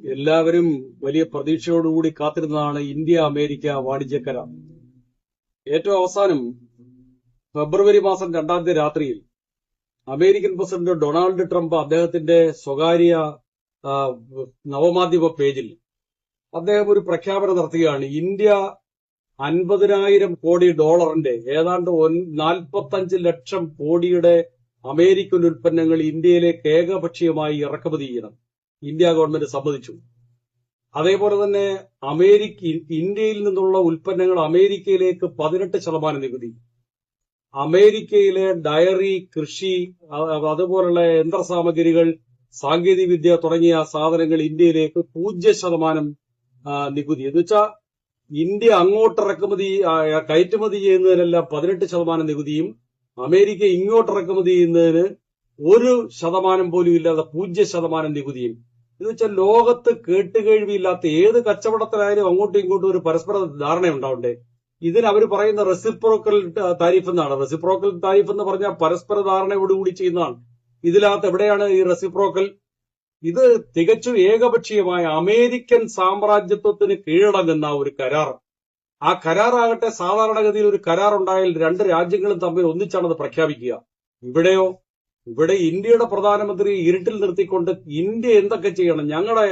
എല്ലാവരും വലിയ പ്രതീക്ഷയോടുകൂടി കാത്തിരുന്നതാണ് ഇന്ത്യ അമേരിക്ക വാണിജ്യ കരാർ ഏറ്റവും അവസാനം ഫെബ്രുവരി മാസം രണ്ടാം തീയതി രാത്രിയിൽ അമേരിക്കൻ പ്രസിഡന്റ് ഡൊണാൾഡ് ട്രംപ് അദ്ദേഹത്തിന്റെ സ്വകാര്യ നവമാധ്യമ പേജിൽ അദ്ദേഹം ഒരു പ്രഖ്യാപനം നടത്തുകയാണ്. ഇന്ത്യ അൻപതിനായിരം കോടി ഡോളറിന്റെ ഏതാണ്ട് നാൽപ്പത്തഞ്ച് ലക്ഷം കോടിയുടെ അമേരിക്കൻ ഉൽപ്പന്നങ്ങൾ ഇന്ത്യയിലേക്ക് ഏകപക്ഷീയമായി ഇറക്കുമതി ചെയ്യണം. ഇന്ത്യ ഗവൺമെന്റ് സമ്മതിച്ചു. അതേപോലെ തന്നെ അമേരിക്ക ഇന്ത്യയിൽ നിന്നുള്ള ഉൽപ്പന്നങ്ങൾ അമേരിക്കയിലേക്ക് പതിനെട്ട് ശതമാനം നികുതി. അമേരിക്കയിലെ ഡയറി കൃഷി അതുപോലുള്ള യന്ത്ര സാമഗ്രികൾ സാങ്കേതിക വിദ്യ തുടങ്ങിയ സാധനങ്ങൾ ഇന്ത്യയിലേക്ക് പൂജ്യ ശതമാനം നികുതി. എന്ന് വെച്ചാൽ ഇന്ത്യ അങ്ങോട്ട് ഇറക്കുമതി കയറ്റുമതി ചെയ്യുന്നതിനെല്ലാം പതിനെട്ട് ശതമാനം നികുതിയും അമേരിക്ക ഇങ്ങോട്ട് ഇറക്കുമതി ചെയ്യുന്നതിന് ഒരു ശതമാനം പോലും ഇല്ലാതെ പൂജ്യ ശതമാനം നികുതിയും. എന്ന് വെച്ചാൽ ലോകത്ത് കേട്ടുകേഴ്വിയില്ലാത്ത ഏത് കച്ചവടത്തിലായാലും അങ്ങോട്ടും ഇങ്ങോട്ടും ഒരു പരസ്പര ധാരണ ഉണ്ടാവണ്ടേ ഇതിന് അവർ പറയുന്ന റെസിപ്രോക്കൽ താരിഫ് എന്നാണ്. റെസിപ്രോക്കൽ താരിഫ് എന്ന് പറഞ്ഞാൽ പരസ്പര ധാരണയോടുകൂടി ചെയ്യുന്നതാണ്. ഇതിനകത്ത് എവിടെയാണ് ഈ റെസിപ്രോക്കൽ ഇത് തികച്ചും ഏകപക്ഷീയമായ അമേരിക്കൻ സാമ്രാജ്യത്വത്തിന് കീഴടങ്ങുന്ന ഒരു കരാർ. ആ കരാറാകട്ടെ സാധാരണഗതിയിൽ ഒരു കരാർ ഉണ്ടായാൽ രണ്ട് രാജ്യങ്ങളും തമ്മിൽ ഒന്നിച്ചാണത് പ്രഖ്യാപിക്കുക. ഇവിടെയോ? ഇവിടെ ഇന്ത്യയുടെ പ്രധാനമന്ത്രി ഇരുട്ടിൽ നിർത്തിക്കൊണ്ട് ഇന്ത്യ എന്തൊക്കെ ചെയ്യണം? ഞങ്ങളുടെ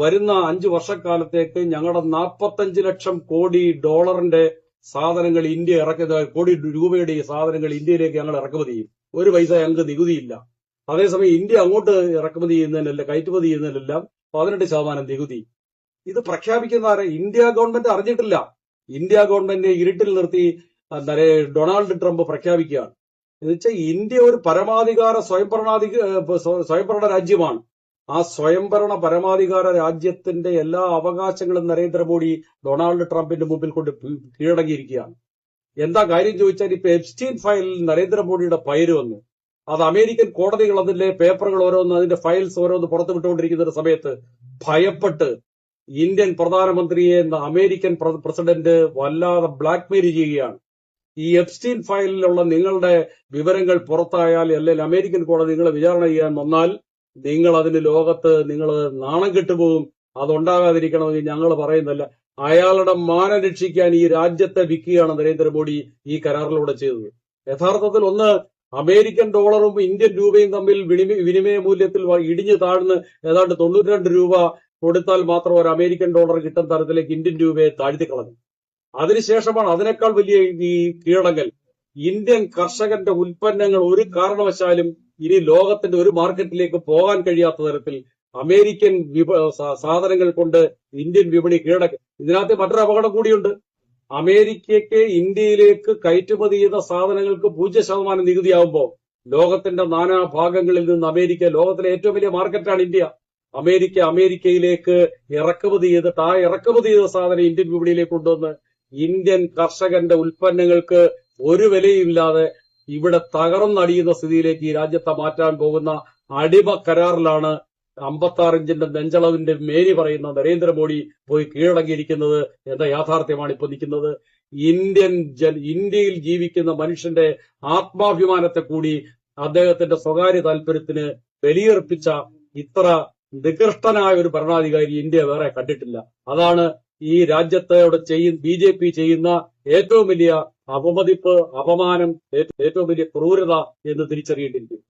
വരുന്ന അഞ്ചു വർഷക്കാലത്തേക്ക് ഞങ്ങളുടെ നാൽപ്പത്തഞ്ച് ലക്ഷം കോടി ഡോളറിന്റെ സാധനങ്ങൾ ഇന്ത്യ ഇറക്കുന്ന കോടി രൂപയുടെ സാധനങ്ങൾ ഇന്ത്യയിലേക്ക് ഞങ്ങൾ ഇറക്കുമതി ചെയ്യും. ഒരു പൈസ ഞങ്ങൾക്ക് നികുതിയില്ല. അതേസമയം ഇന്ത്യ അങ്ങോട്ട് ഇറക്കുമതി ചെയ്യുന്നതിനല്ല കയറ്റുമതി ചെയ്യുന്നതിനെല്ലാം പതിനെട്ട് ശതമാനം നികുതി. ഇത് പ്രഖ്യാപിക്കുന്ന ഇന്ത്യ ഗവൺമെന്റ് അറിഞ്ഞിട്ടില്ല. ഇന്ത്യ ഗവൺമെന്റ് ഇരുട്ടിൽ നിർത്തി ഡൊണാൾഡ് ട്രംപ് പ്രഖ്യാപിക്കുകയാണ്. എന്നുവെച്ചാൽ ഇന്ത്യ ഒരു പരമാധികാര സ്വയംഭരണാധിക സ്വയംഭരണ രാജ്യമാണ്. ആ സ്വയംഭരണ പരമാധികാര രാജ്യത്തിന്റെ എല്ലാ അവകാശങ്ങളും നരേന്ദ്രമോദി ഡൊണാൾഡ് ട്രംപിന്റെ മുമ്പിൽ കൊണ്ട് കീഴടങ്ങിയിരിക്കുകയാണ്. എന്താ കാര്യം ചോദിച്ചാൽ ഇപ്പൊ എപ്സ്റ്റീൻ ഫയലിൽ നരേന്ദ്രമോദിയുടെ പേര് വന്നു. അത് അമേരിക്കൻ കോടതികൾ അതിന്റെ പേപ്പറുകൾ ഓരോന്ന് അതിന്റെ ഫയൽസ് ഓരോന്ന് പുറത്തു വിട്ടുകൊണ്ടിരിക്കുന്ന ഒരു സമയത്ത് ഭയപ്പെട്ട് ഇന്ത്യൻ പ്രധാനമന്ത്രിയെ അമേരിക്കൻ പ്രസിഡന്റ് വല്ലാതെ ബ്ലാക്ക്മെയിൽ ചെയ്യുകയാണ്. ഈ എപ്സ്റ്റീൻ ഫയലിലുള്ള നിങ്ങളുടെ വിവരങ്ങൾ പുറത്തായാൽ അല്ലെങ്കിൽ അമേരിക്കൻ കോടതി നിങ്ങളെ വിചാരണ ചെയ്യാൻ വന്നാൽ നിങ്ങൾ അതിന് ലോകത്ത് നിങ്ങൾ നാണം കെട്ടുപോകും. അതുണ്ടാകാതിരിക്കണമെങ്കിൽ ഞങ്ങൾ പറയുന്നില്ല അയാളുടെ മാനം രക്ഷിക്കാൻ ഈ രാജ്യത്തെ വിൽക്കുകയാണ് നരേന്ദ്രമോദി ഈ കരാറിലൂടെ ചെയ്തത്. യഥാർത്ഥത്തിൽ ഒന്ന് അമേരിക്കൻ ഡോളറും ഇന്ത്യൻ രൂപയും തമ്മിൽ വിനിമയ മൂല്യത്തിൽ ഇടിഞ്ഞു താഴ്ന്ന് ഏതാണ്ട് തൊണ്ണൂറ്റി രൂപ കൊടുത്താൽ മാത്രം ഒരു അമേരിക്കൻ ഡോളർ കിട്ടുന്ന തരത്തിലേക്ക് ഇന്ത്യൻ രൂപയെ താഴ്ത്തിക്കളഞ്ഞു. അതിനുശേഷമാണ് അതിനേക്കാൾ വലിയ ഈ കീഴടങ്ങൽ. ഇന്ത്യൻ കർഷകന്റെ ഉൽപ്പന്നങ്ങൾ ഒരു കാരണവശാലും ഇനി ലോകത്തിന്റെ ഒരു മാർക്കറ്റിലേക്ക് പോകാൻ കഴിയാത്ത തരത്തിൽ അമേരിക്കൻ സാധനങ്ങൾ കൊണ്ട് ഇന്ത്യൻ വിപണി കീഴടക്കി. ഇതിനകത്ത് മറ്റൊരു അപകടം കൂടിയുണ്ട്. അമേരിക്കയ്ക്ക് ഇന്ത്യയിലേക്ക് കയറ്റുമതി ചെയ്ത സാധനങ്ങൾക്ക് പൂജ്യ ശതമാനം നികുതിയാവുമ്പോൾ ലോകത്തിന്റെ നാനാ ഭാഗങ്ങളിൽ നിന്ന് അമേരിക്ക ലോകത്തിലെ ഏറ്റവും വലിയ മാർക്കറ്റാണ് ഇന്ത്യ. അമേരിക്ക അമേരിക്കയിലേക്ക് ഇറക്കുമതി ചെയ്തിട്ട് ആ ഇറക്കുമതി ചെയ്ത സാധനം ഇന്ത്യൻ വിപണിയിലേക്ക് കൊണ്ടുവന്ന് ഇന്ത്യൻ കർഷകന്റെ ഉൽപ്പന്നങ്ങൾക്ക് ഒരു വിലയില്ലാതെ ഇവിടെ തകർന്നടിയുന്ന സ്ഥിതിയിലേക്ക് ഈ രാജ്യത്തെ മാറ്റാൻ പോകുന്ന അടിമ കരാറിലാണ് അമ്പത്തി ആറ് ഇഞ്ചിന്റെ നെഞ്ചളവിന്റെ മേരി പറയുന്ന നരേന്ദ്രമോദി പോയി കീഴടങ്ങിയിരിക്കുന്നത് എന്ന യാഥാർത്ഥ്യമാണ് ഇപ്പൊ നിൽക്കുന്നത്. ഇന്ത്യൻ ജൻ ഇന്ത്യയിൽ ജീവിക്കുന്ന മനുഷ്യന്റെ ആത്മാഭിമാനത്തെ കൂടി അദ്ദേഹത്തിന്റെ സ്വകാര്യ താല്പര്യത്തിന് ബലിയർപ്പിച്ച ഇത്ര നികൃഷ്ടനായ ഒരു ഭരണാധികാരി ഇന്ത്യ വേറെ കണ്ടിട്ടില്ല. അതാണ് ഈ രാജ്യത്തോട് ചെയ്യും ബി ജെ പി ചെയ്യുന്ന ഏറ്റവും വലിയ അപമതിപ്പ് അപമാനം ഏറ്റവും വലിയ ക്രൂരത എന്ന് തിരിച്ചറിയേണ്ടിയിരിക്കുന്നു.